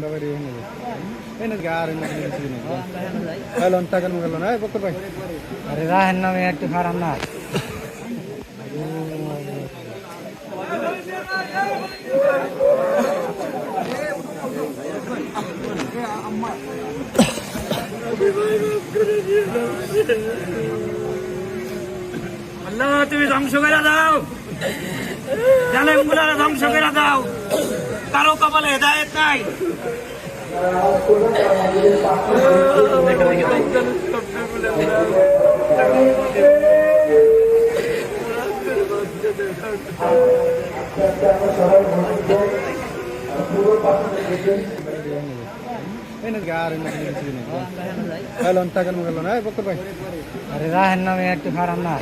বাবার এই নেবে এই না গার এনে কিছু না বকর ভাই রাহেন নামে একটু খারাপ না আল্লাহ, তুমি ধ্বংস করে দাও। ধ্বংস করে দাও। কারও কপালে হেদায়ত নাই আরে রাহেন নামে একটু খারাপ না